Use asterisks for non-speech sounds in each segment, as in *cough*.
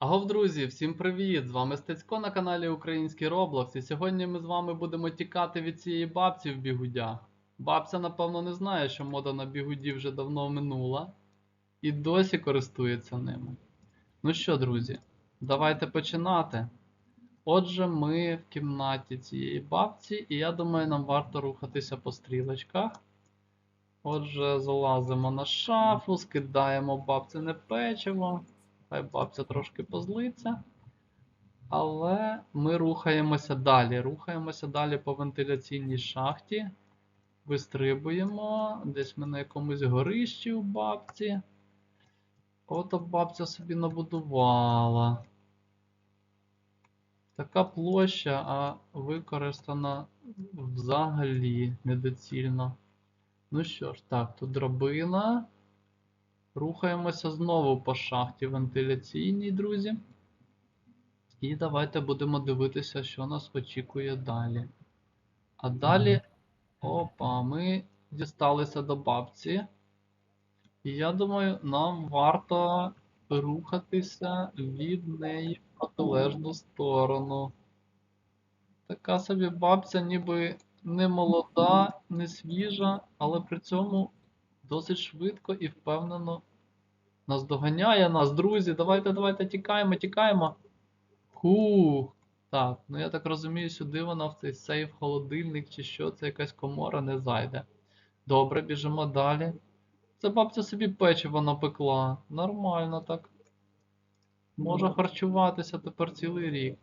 Агов, друзі, всім привіт! З вами Стецько на каналі Український Роблокс. І сьогодні ми з вами будемо тікати від цієї бабці в бігудях. Бабця, напевно, не знає, що мода на бігуді вже давно минула і досі користується ними. Ну що, друзі, давайте починати. Отже, ми в кімнаті цієї бабці, і я думаю, нам варто рухатися по стрілочках. Отже, залазимо на шафу, скидаємо бабцине печиво. Хай бабця трошки позлиться. Але ми рухаємося далі. Рухаємося далі по вентиляційній шахті. Вистрибуємо. Десь ми на якомусь горищі у бабці. Ото бабця собі набудувала. Така площа, а використана взагалі недоцільно. Ну що ж, так, тут драбина. Рухаємося знову по шахті вентиляційній, друзі. І давайте будемо дивитися, що нас очікує далі. А далі. Опа, ми дісталися до бабці. І я думаю, нам варто рухатися від неї в протилежну сторону. Така собі бабця, ніби не молода, не свіжа, але при цьому досить швидко і впевнено наздоганяє нас, друзі. Давайте, давайте тікаємо, тікаємо. Хух. Так, ну я так розумію, сюди вона в цей сейф, холодильник чи що, це якась комора не зайде. Добре, біжимо далі. Це бабця собі печиво напекла. Нормально так. Може харчуватися тепер цілий рік.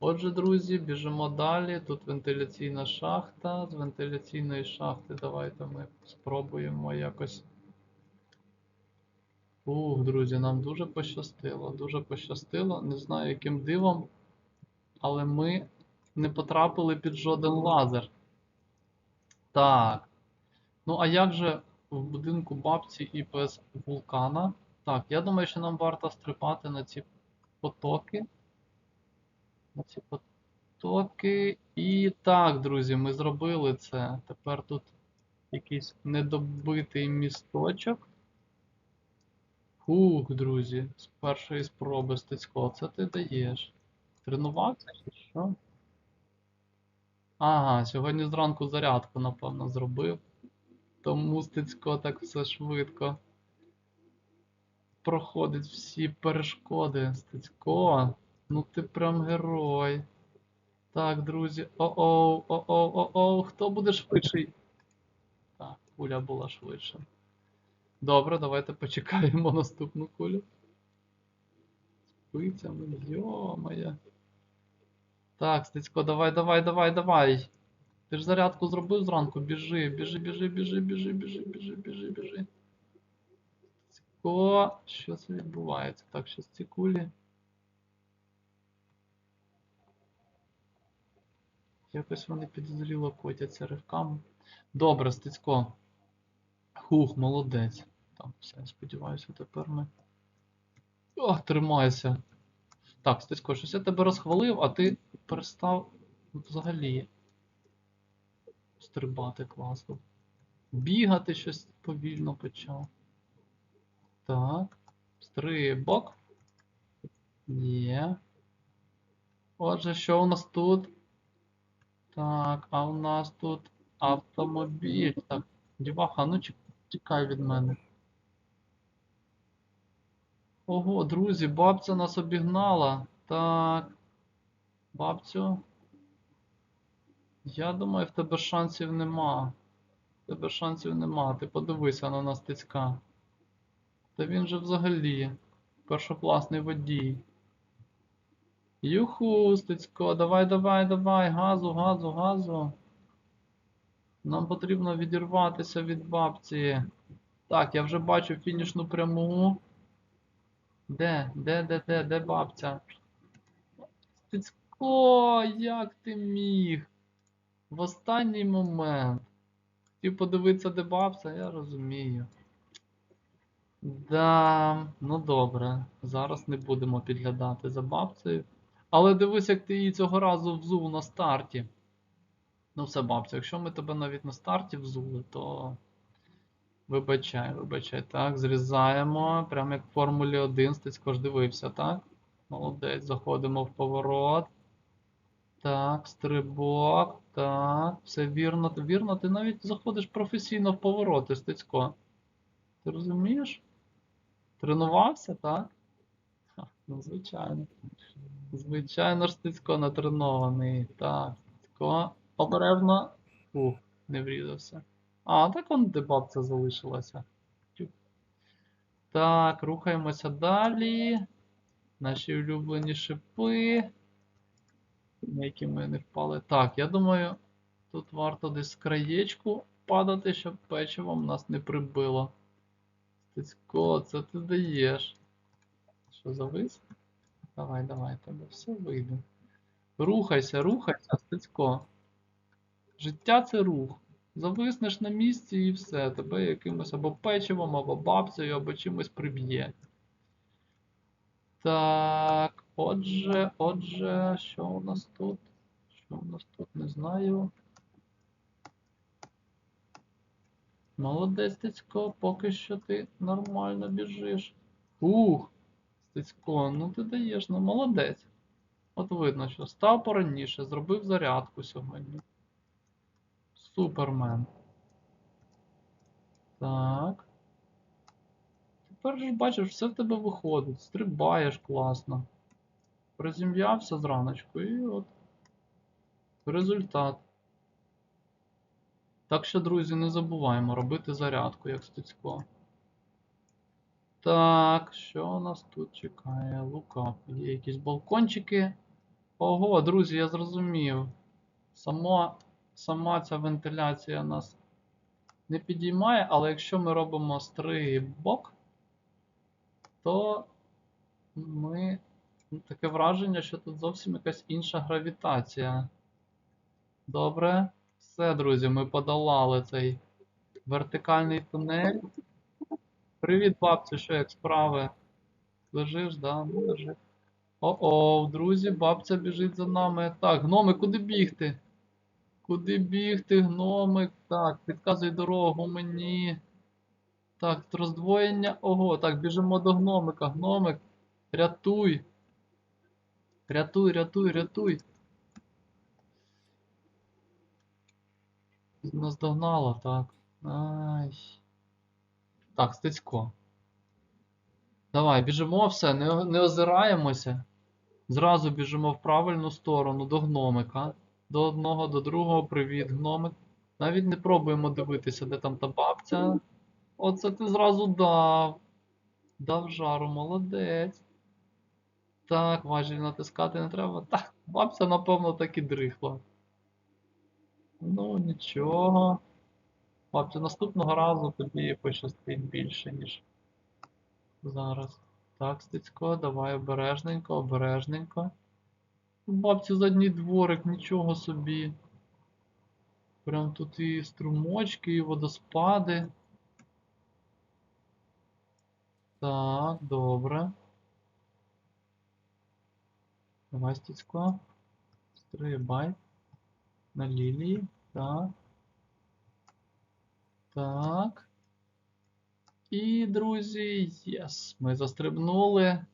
Отже, друзі, біжимо далі. Тут вентиляційна шахта. З вентиляційної шахти давайте ми спробуємо якось. Ух, друзі, нам дуже пощастило. Дуже пощастило. Не знаю, яким дивом, але ми не потрапили під жоден лазер. Так. Ну, а як же в будинку бабці і без вулкана? Так, я думаю, що нам варто стрибати на ці потоки. На ці потоки. І так, друзі, ми зробили це. Тепер тут якийсь недобитий місточок. Фух, друзі, з першої спроби Стецько, це ти даєш. Тренувався чи що? Ага, сьогодні зранку зарядку, напевно, зробив. Тому Стецько так все швидко проходить всі перешкоди. Стецько, ну ти прям герой. Так, друзі. О-оу, о-оу, о-оу, хто буде швидший? Так, куля була швидша. Добре, давайте почекаємо *laughs* наступну кулю. Спицями, йо-моє. Так, Стецько, давай, давай, давай, давай. Ти ж зарядку зробив зранку, біжи, біжи, біжи, біжи, біжи, біжи, біжи, біжи, біжи. Стецько, що це відбувається? Так, щас ці кулі. Якось вони підозріло котяться ривками. Добре, Стецько. Хух, молодець. Так, все, сподіваюся, тепер ми. О, тримайся. Так, Стецько, щось я тебе розхвалив, а ти перестав взагалі стрибати класно. Бігати щось повільно почав. Так. Стрибок. Є. Отже, що у нас тут? Так, а у нас тут автомобіль. Так, діваха, ну. Тікай від мене. Ого, друзі, бабця нас обігнала. Так. Бабцю. Я думаю, в тебе шансів нема. В тебе шансів нема. Ти подивися на нас тицька. Та він же взагалі першокласний водій. Юху, Стецько, давай, давай, давай, газу, газу, газу. Нам потрібно відірватися від бабці. Так, я вже бачу фінішну пряму. Де? Де, де, де, де бабця? Стецько, як ти міг? В останній момент. Хотів подивитися, де бабця, я розумію. Да, ну добре. Зараз не будемо підглядати за бабцею. Але дивись, як ти її цього разу взув на старті. Ну все, бабця, якщо ми тебе навіть на старті взули, то. Вибачай, вибачай. Так, зрізаємо. Прямо як в Формулі 1 Стецько ж дивився, так? молодець, заходимо в поворот. Так, стрибок. Так, все вірно. Вірно, ти навіть заходиш професійно в повороти, Стецько. Ти розумієш? Тренувався, так? Ха, ну, звичайно. Звичайно ж, Стецько натренований. Так, Стецько. Обережно. Ух, не врізався. А, так он де бабця залишилася. Так, рухаємося далі. Наші улюблені шипи. На які ми не впали. Так, я думаю, тут варто десь краєчку падати, щоб печивом нас не прибило. Стецько, це ти даєш. Що завис? Давай, давай, тебе все вийде. Рухайся, рухайся, Стецько. Життя це рух. Зависнеш на місці і все. Тебе якимось або печивом, або бабцею, або чимось приб'є. Так, отже, отже, що у нас тут? Що у нас тут? Не знаю. Молодець, Стецько, поки що ти нормально біжиш. Ух, Стецько, ну ти даєш, ну молодець. От видно, що став пораніше, зробив зарядку сьогодні. Супермен. Так. Тепер же бачиш, все в тебе виходить. Стрибаєш класно. Призім'явся зраночку і от. Результат. Так що, друзі, не забуваємо робити зарядку, як стецько. Так, що у нас тут чекає? Лукап. Є якісь балкончики. Ого, друзі, я зрозумів. Само, сама ця вентиляція нас не підіймає, але якщо ми робимо стрибок, то ми. Таке враження, що тут зовсім якась інша гравітація. Добре. Все, друзі, ми подолали цей вертикальний тунель. Привіт, бабцю, що як справи? Лежиш, да? Ну, лежи. О-о, друзі, бабця біжить за нами. Так, гноми, куди бігти? Куди бігти, гномик? Так, підказуй дорогу мені. Так, роздвоєння. Ого, так, біжимо до гномика. Гномик, рятуй. Рятуй, рятуй, рятуй. Нас догнало, так. Ай. Так, Стецько. Давай, біжимо все, не, не озираємося. Зразу біжимо в правильну сторону до гномика. До одного, до другого. Привіт, гномик. Навіть не пробуємо дивитися, де там та бабця. Оце ти зразу дав. Дав жару, молодець. Так, важіль натискати не треба. Так, бабця, напевно, так і дрихла. Ну, нічого. Бабця, наступного разу тобі пощастить більше, ніж зараз. Так, Стецько, давай обережненько, обережненько. Бабці задній дворик, нічого собі. Прям тут і струмочки, і водоспади. Так, добре. Давай. Стрибай. На лілії. Так. Так. І, друзі, єс. Ми застрибнули.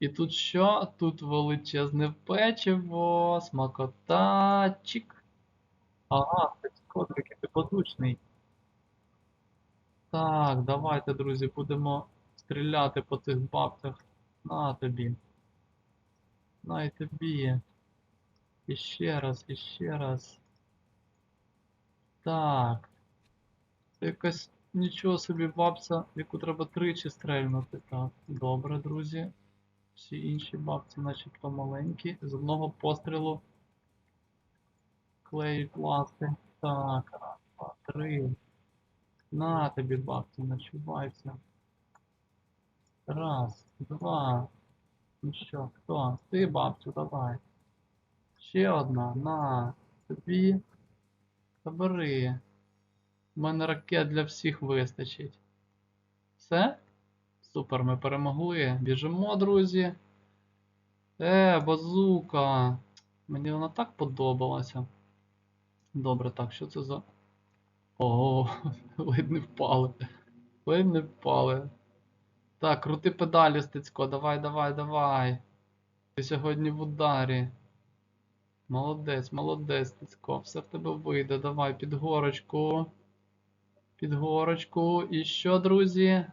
І тут що? Тут величезне печиво, смакотачик. Ага, який ти подучний. Так, давайте, друзі, будемо стріляти по цих бабцях. На тобі. На і тобі. І ще раз, і ще раз. Так. Це якась нічого собі бабця, яку треба тричі стрельнути. Так, добре, друзі. Всі інші бабці начебто маленькі. З одного пострілу клеють ласти. Так, раз, два, три. На тобі, бабці, начувайся. Раз, два. Ну що, хто? Ти, бабцю, давай. Ще одна. На. Тобі. Забери. У мене ракет для всіх вистачить. Все? Супер, ми перемогли. Біжимо, друзі. Е, базука. Мені вона так подобалася. Добре, так, що це за. Ого, *laughs* ледь не впали. Ледь не впали. Так, крути педалі, Стецько, давай, давай, давай. Ти сьогодні в ударі. Молодець, молодець, Тицько, все в тебе вийде. Давай під горочку. Під горочку. І що, друзі?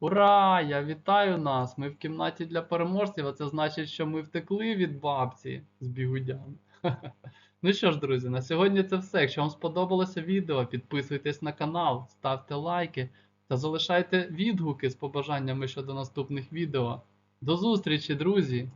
Ура! Я вітаю нас! Ми в кімнаті для переможців, а це значить, що ми втекли від бабці з бігудями. *laughs* Ну що ж, друзі, на сьогодні це все. Якщо вам сподобалося відео, підписуйтесь на канал, ставте лайки та залишайте відгуки з побажаннями щодо наступних відео. До зустрічі, друзі!